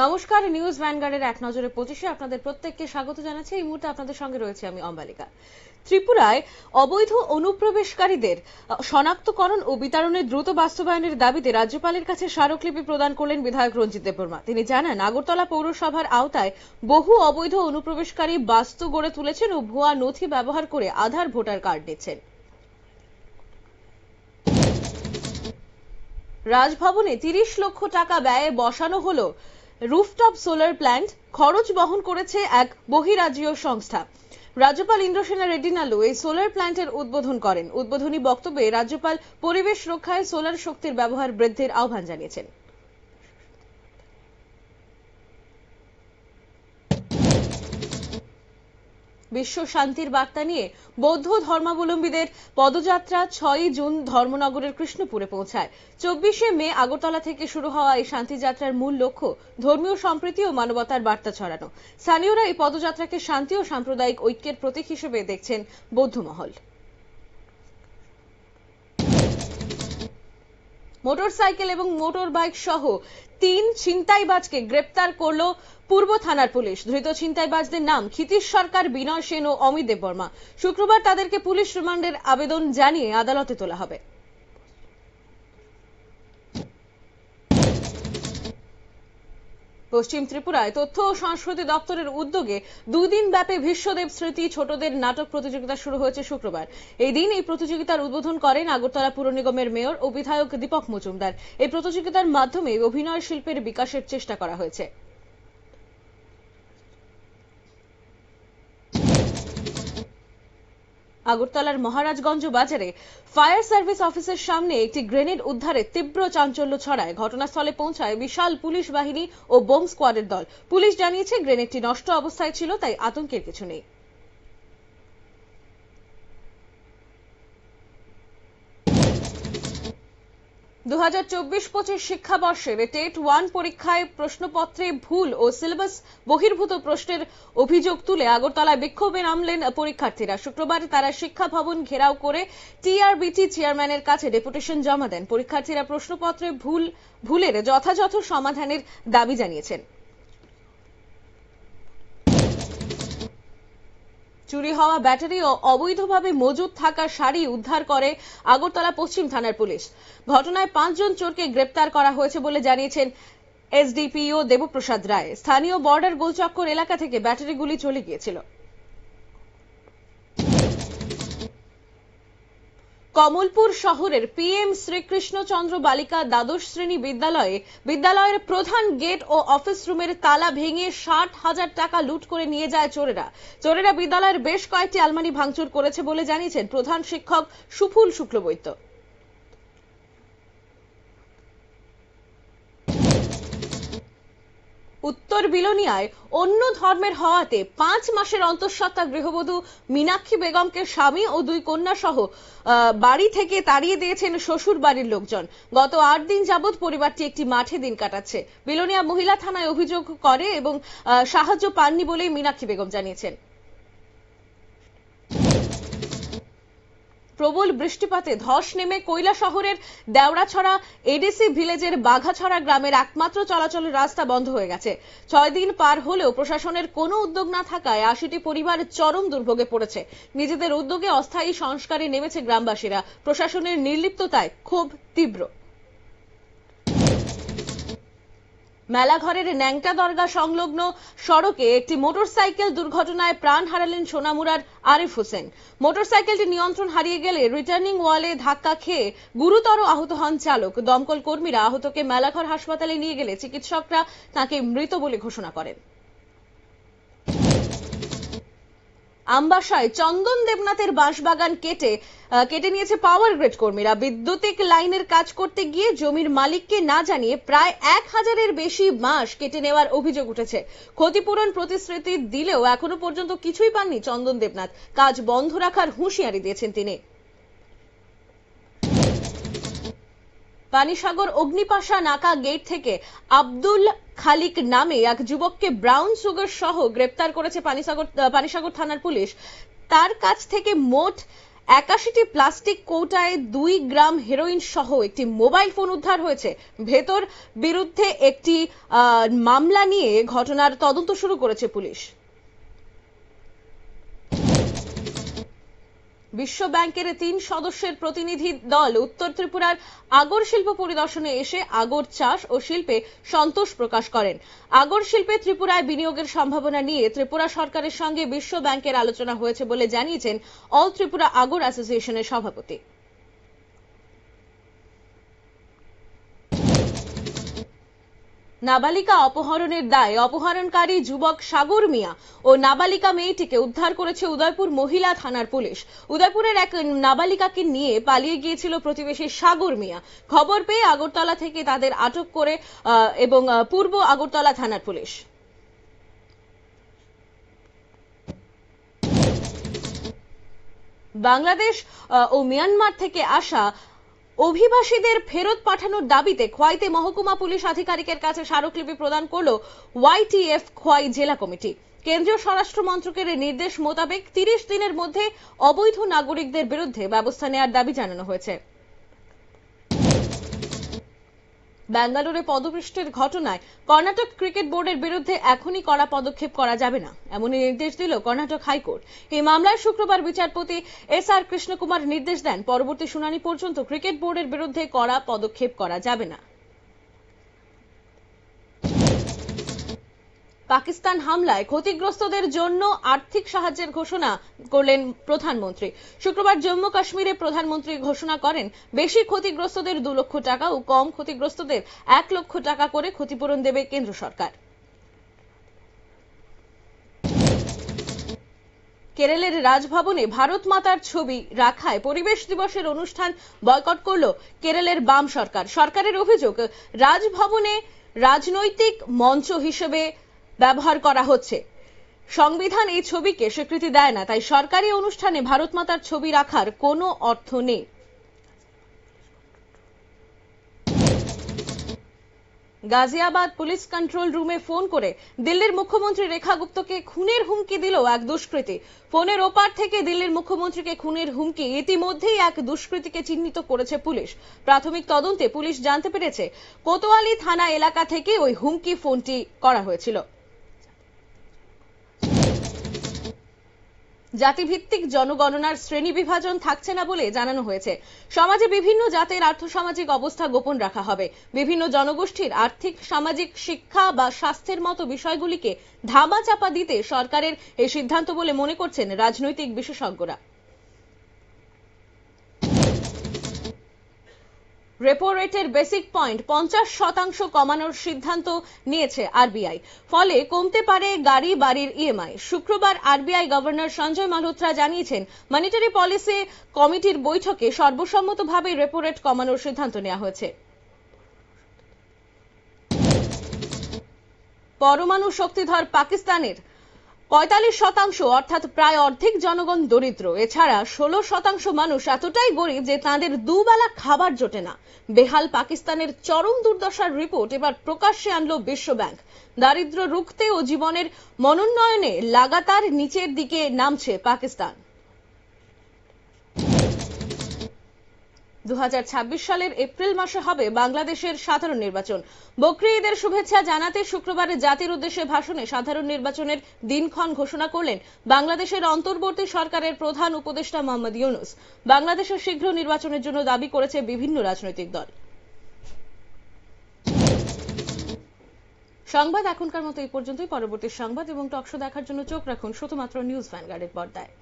নমস্কার, নিউজ ভ্যানগার্ডের এক নজরে পঁচিশে আপনাদের প্রত্যেককে স্বাগত জানাচ্ছি। এই মুহূর্তে আপনাদের সঙ্গে রয়েছে আমি অম্বালিকা। ত্রিপুরায় অবৈধ অনুপ্রবেশকারীদের শনাক্তকরণ ও বিতরণের দ্রুত বাস্তবায়নের দাবিতে রাজ্যপালের কাছে স্মারকলিপি প্রদান করলেন বিধায়ক রঞ্জিত দেববর্মা। তিনি জানান, আগরতলা পৌরসভার আওতায় বহু অবৈধ অনুপ্রবেশকারী বাস্তু গড়ে তুলেছেন ও ভুয়া নথি ব্যবহার করে আধার, ভোটার কার্ড নিচ্ছেন। রাজভবনে তিরিশ লক্ষ টাকা ব্যয়ে বসানো হলো রুফটপ সোলার প্ল্যান্ট খরচ বহন করেছে এক বহিরাজীয় সংস্থা। রাজ্যপাল ইন্দ্রসেনা রেড্ডি নালু এই সোলার প্ল্যান্টের উদ্বোধন করেন। উদ্বোধনী বক্তব্যে রাজ্যপাল পরিবেশ রক্ষায় সোলার শক্তির ব্যবহার বৃদ্ধির আহ্বান জানিয়েছেন। বিশ্ব শান্তির বার্তা নিয়ে বৌদ্ধ ধর্মাবলম্বীদের পদযাত্রা ছয়ই জুন ধর্মনগরের কৃষ্ণপুরে পৌঁছায়। চব্বিশে মে আগরতলা থেকে শুরু হওয়া এই শান্তি যাত্রার মূল লক্ষ্য ধর্মীয় সম্প্রীতি ও মানবতার বার্তা ছড়ানো। স্থানীয়রা এই পদযাত্রাকে শান্তি ও সাম্প্রদায়িক ঐক্যের প্রতীক হিসেবে দেখছেন বৌদ্ধ মহল। মোটরসাইকেল এবং মোটর বাইক সহ তিন ছিনতাইবাজকে গ্রেপ্তার করল পূর্ব থানার পুলিশ। ধৃত ছিনতাইবাজদের নাম ক্ষিতীশ সরকার, বিনয় সেন ও অমিত দেববর্মা শুক্রবার তাদেরকে পুলিশ রিমান্ডের আবেদন জানিয়ে আদালতে তোলা হবে। পশ্চিম ত্রিপুরায় তথ্য ও সংস্কৃতি দপ্তরের উদ্যোগে দুদিন ব্যাপী বিশ্বদেব স্মৃতি ছোটদের নাটক প্রতিযোগিতা শুরু হয়েছে শুক্রবার। এই দিন এই প্রতিযোগিতার উদ্বোধন করেন আগরতলা পুর নিগমের মেয়র ও বিধায়ক দীপক মজুমদার। এই প্রতিযোগিতার মাধ্যমে অভিনয় শিল্পের বিকাশের চেষ্টা করা হয়েছে। আগরতলার মহারাজগঞ্জ বাজারে ফায়ার সার্ভিস অফিসের সামনে একটি গ্রেনেড উদ্ধারে তীব্র চাঞ্চল্য ছড়ায়। ঘটনাস্থলে পৌঁছায় বিশাল পুলিশ বাহিনী ও বোম স্কোয়াডের দল। পুলিশ জানিয়েছে, গ্রেনেডটি নষ্ট অবস্থায় ছিল, তাই আতঙ্কের কিছু নেই। দু হাজার টেট ওয়ান পরীক্ষায় প্রশ্নপত্রে ভুল ও সিলেবাস বহির্ভূত প্রশ্নের অভিযোগ তুলে আগরতলায় বিক্ষোভে নামলেন পরীক্ষার্থীরা। শুক্রবার তারা শিক্ষা ভবন ঘেরাও করে টিআরবিটি চেয়ারম্যানের কাছে ডেপুটেশন জমা দেন। পরীক্ষার্থীরা প্রশ্নপত্রে ভুল, ভুলের যথাযথ সমাধানের দাবি জানিয়েছেন। চুরি হওয়া ব্যাটারি ও অবৈধভাবে মজুদ থাকা শাড়ি উদ্ধার করে আগরতলা পশ্চিম থানার পুলিশ। ঘটনায় পাঁচজন চোরকে গ্রেপ্তার করা হয়েছে বলে জানিয়েছেন এসডিপিও দেবপ্রসাদ রায়। স্থানীয় বর্ডার গোলচক্কর এলাকা থেকে ব্যাটারিগুলি চলে গিয়েছিল। কমলপুর শহরের পিএম শ্রীকৃষ্ণচন্দ্র বালিকা দ্বাদশ শ্রেণি বিদ্যালয়ে বিদ্যালয়ের প্রধান গেট ও অফিস রুমের তালা ভেঙে ষাট হাজার টাকা লুট করে নিয়ে যায় চোরেরা। চোরেরা বিদ্যালয়ের বেশ কয়েকটি আলমারি ভাঙচুর করেছে বলে জানিয়েছেন প্রধান শিক্ষক সুফুল শুক্লবৈদ্য। উত্তর বিলোনিয়ায় অন্য ধর্মের হওয়াতে পাঁচ মাসের অন্তঃসত্ত্বা গৃহবধূ মীনাক্ষী বেগমকে স্বামী ও দুই কন্যা সহ বাড়ি থেকে তাড়িয়ে দিয়েছেন শ্বশুর বাড়ির লোকজন। গত আট দিন যাবৎ পরিবারটি একটি মাঠে দিন কাটাচ্ছে। বিলোনিয়া মহিলা থানায় অভিযোগ করে এবং সাহায্য পাননি বলেই মীনাক্ষী বেগম জানিয়েছেন। প্রবল বৃষ্টিপাতে ধস নেমে কৈলা শহরের দেওড়াছড়া এডিসি ভিলেজের বাঘাছড়া গ্রামের একমাত্র চলাচলের রাস্তা বন্ধ হয়ে গেছে। ছয় দিন পার হলেও প্রশাসনের কোনো উদ্যোগ না থাকায় আশিটি পরিবার চরম দুর্ভোগে পড়েছে। নিজেদের উদ্যোগে অস্থায়ী সংস্কারে নেমেছে গ্রামবাসীরা। প্রশাসনের নির্লিপ্ততায় ক্ষোভ তীব্র। মেলাঘরের ন্যাংটা দরগা সংলগ্ন সড়কে একটি মোটরসাইকেল দুর্ঘটনায় প্রাণ হারালেন সোনামুরার আরিফ হোসেন। মোটরসাইকেলটি নিয়ন্ত্রণ হারিয়ে গেলে রিটার্নিং ওয়ালে ধাক্কা খেয়ে গুরুতর আহত হন চালক। দমকল কর্মীরা আহতকে মেলাঘর হাসপাতালে নিয়ে গেলে চিকিৎসকরা তাকে মৃত বলে ঘোষণা করেন। আমবাসায় চন্দন দেবনাথের বাঁশবাগান কেটে কেটে নিয়েছে পাওয়ার গ্রেড কর্মীরা। বিদ্যুতিক লাইনের কাজ করতে গিয়ে জমির মালিককে না জানিয়ে প্রায় এক হাজারের বেশি মাস কেটে নেওয়ার অভিযোগ উঠেছে। ক্ষতিপূরণ প্রতিশ্রুতি দিলেও এখনও পর্যন্ত কিছুই পাননি চন্দন দেবনাথ। কাজ বন্ধ রাখার হুঁশিয়ারি দিয়েছেন তিনি। পানিসাগর অগ্নিপাশা নাকা গেট থেকে আব্দুল খালিক নামে এক যুবককে ব্রাউন সুগার সহ গ্রেপ্তার করেছে পানিসাগর পানিসাগর থানার পুলিশ। তার কাছ থেকে মোট একাশিটি প্লাস্টিক কৌটায় দুই গ্রাম হেরোইন সহ একটি মোবাইল ফোন উদ্ধার হয়েছে। ভেতর বিরুদ্ধে একটি মামলা নিয়ে ঘটনার তদন্ত শুরু করেছে পুলিশ। বিশ্ব ব্যাংকের তিন সদস্যের প্রতিনিধি দল উত্তর ত্রিপুরার আগর শিল্প পরিদর্শনে এসে আগর চাষ ও শিল্পে সন্তোষ প্রকাশ করেন। আগর শিল্পে ত্রিপুরায় বিনিয়োগের সম্ভাবনা নিয়ে ত্রিপুরা সরকারের সঙ্গে বিশ্ব ব্যাংকের আলোচনা হয়েছে বলে জানিয়েছেন অল ত্রিপুরা আগর অ্যাসোসিয়েশনের সভাপতি। নাবালিকা অপহরণের দায়ে অপহরণকারী যুবক সাগর মিয়া ও নাবালিকা মেয়েটিকে উদ্ধার করেছে উদয়পুর মহিলা থানার পুলিশ। উদয়পুরের এক নাবালিকাকে নিয়ে পালিয়ে গিয়েছিল প্রতিবেশী সাগর মিয়া। খবর পেয়ে আগরতলা থেকে তাদের আটক করে এবং পূর্ব আগরতলা থানার পুলিশ। বাংলাদেশ ও মিয়ানমার থেকে আসা অভিবাসীদের ফেরত পাঠানোর দাবিতে খোয়াইতে মহকুমা পুলিশ আধিকারিকের কাছে স্মারকলিপি প্রদান করল ওয়াইটিএফ খোয়াই জেলা কমিটি। কেন্দ্রীয় স্বরাষ্ট্র মন্ত্রকের নির্দেশ মোতাবেক তিরিশ দিনের মধ্যে অবৈধ নাগরিকদের বিরুদ্ধে ব্যবস্থা নেওয়ার দাবি জানানো হয়েছে। ব্যাঙ্গালোরে পদপৃষ্টের ঘটনায় কর্ণাটক ক্রিকেট বোর্ডের বিরুদ্ধে এখনই কড়া পদক্ষেপ করা যাবে না। এমনই নির্দেশ দিল কর্ণাটক হাইকোর্ট। এই মামলায় শুক্রবার বিচারপতি এস আর কৃষ্ণকুমার নির্দেশ দেন পরবর্তী শুনানি পর্যন্ত ক্রিকেট বোর্ডের বিরুদ্ধে কড়া পদক্ষেপ করা যাবে না। পাকিস্তান হামলায় ক্ষতিগ্রস্তদের জন্য আর্থিক সাহায্যের ঘোষণা করলেন প্রধানমন্ত্রী। শুক্রবার জম্মু কাশ্মীরে প্রধানমন্ত্রী ঘোষণা করেন, বেশি ক্ষতিগ্রস্তদের দু লক্ষ টাকা ও কম ক্ষতিগ্রস্তদের এক লক্ষ টাকা করে ক্ষতিপূরণ দেবে কেন্দ্র সরকার। কেরলের রাজভবনে ভারত মাতার ছবি রাখায় পরিবেশ দিবসের অনুষ্ঠান বয়কট করল কেরলের বাম সরকার। সরকারের অভিযোগ, রাজভবনে রাজনৈতিক মঞ্চ হিসেবে ব্যবহার করা হচ্ছে। সংবিধান এই ছবিকে স্বীকৃতি দেয় না, তাই সরকারি অনুষ্ঠানে ভারত মাতার ছবি রাখার কোনো অর্থ নেই। গাজিয়াবাদ পুলিশ কন্ট্রোল রুমে ফোন করে দিল্লির মুখ্যমন্ত্রী রেখা গুপ্তকে খুনের হুমকি দিল এক দুষ্কৃতী। ফোনের ওপার থেকে দিল্লির মুখ্যমন্ত্রীকে খুনের হুমকি ইতিমধ্যেই এক দুষ্কৃতীকে চিহ্নিত করেছে পুলিশ। প্রাথমিক তদন্তে পুলিশ জানতে পেরেছে, কোতোয়ালি থানা এলাকা থেকে ওই হুমকি ফোনটি করা হয়েছিল। জাতিভিত্তিক জনগণনার শ্রেণি বিভাজন থাকছে না বলে জানানো হয়েছে। সমাজে বিভিন্ন জাতের আর্থসামাজিক অবস্থা গোপন রাখা হবে। বিভিন্ন জনগোষ্ঠীর আর্থিক, সামাজিক, শিক্ষা বা স্বাস্থ্যের মতো বিষয়গুলিকে ধামাচাপা দিতে সরকারের এই সিদ্ধান্ত বলে মনে করছেন রাজনৈতিক বিশেষজ্ঞরা। রেপো রেটের বেসিক পয়েন্ট পঞ্চাশ শতাংশ কমানোর সিদ্ধান্ত নিয়েছে আরবিআই ফলে কমতে পারে গাড়ি বাড়ির ইএমআই শুক্রবার আরবিআই গভর্নর সঞ্জয় মালহোত্রা জানিয়েছেন মনিটারি পলিসি কমিটির বৈঠকে সর্বসম্মতভাবে রেপো রেট কমানোর সিদ্ধান্ত নেওয়া হয়েছে। পরমাণু শক্তিধর পাকিস্তানের পঁয়তাল্লিশ শতাংশ, অর্থাৎ প্রায় অর্ধেক জনগণ দরিদ্র। এছাড়া ষোলো শতাংশ মানুষ এতটাই গরিব যে তাদের দুবেলা খাবার জোটে না। বেহাল পাকিস্তানের চরম দুর্দশার রিপোর্ট এবার প্রকাশ্যে আনলো বিশ্বব্যাংক দারিদ্র রুখতে ও জীবনের মনোন্নয়নে লাগাতার নিচের দিকে নামছে পাকিস্তান। দুহাজার ছাব্বিশ সালের এপ্রিল মাসে হবে বাংলাদেশের সাধারণ নির্বাচন। বকরি ঈদের শুভেচ্ছা জানাতে শুক্রবারে জাতির উদ্দেশ্যে ভাষণে সাধারণ নির্বাচনের দিনক্ষণ ঘোষণা করলেন বাংলাদেশের অন্তর্বর্তী সরকারের প্রধান উপদেষ্টা মোহাম্মদ ইউনুস। বাংলাদেশের শীঘ্র নির্বাচনের জন্য দাবি করেছে বিভিন্ন রাজনৈতিক দল। সংবাদ এখনকার মতো এই পর্যন্তই। পরবর্তী সংবাদ এবং টকশো দেখার জন্য চোখ রাখুন শুধুমাত্র নিউজ ভ্যানগার্ডের পর্দায়।